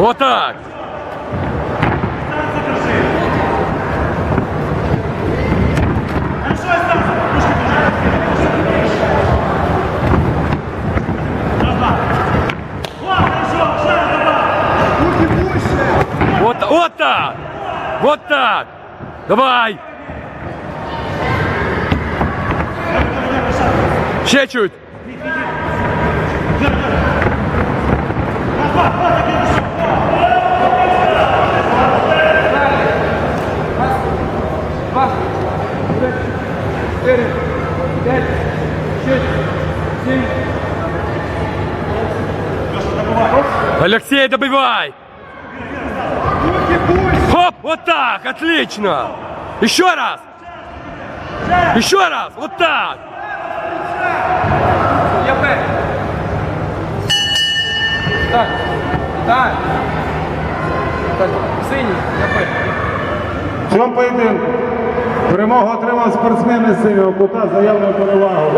Вот так. Вот, вот так. Вот так. Давай. Ще чуть. 4, 5, 6, 7. Алексей, добивай! Хоп, вот так, отлично! Еще раз! Еще раз, вот так! Так, так, так, синий, я Всем поединку! Перемогу отримав спортсмен із синього кута заявлену перевагу.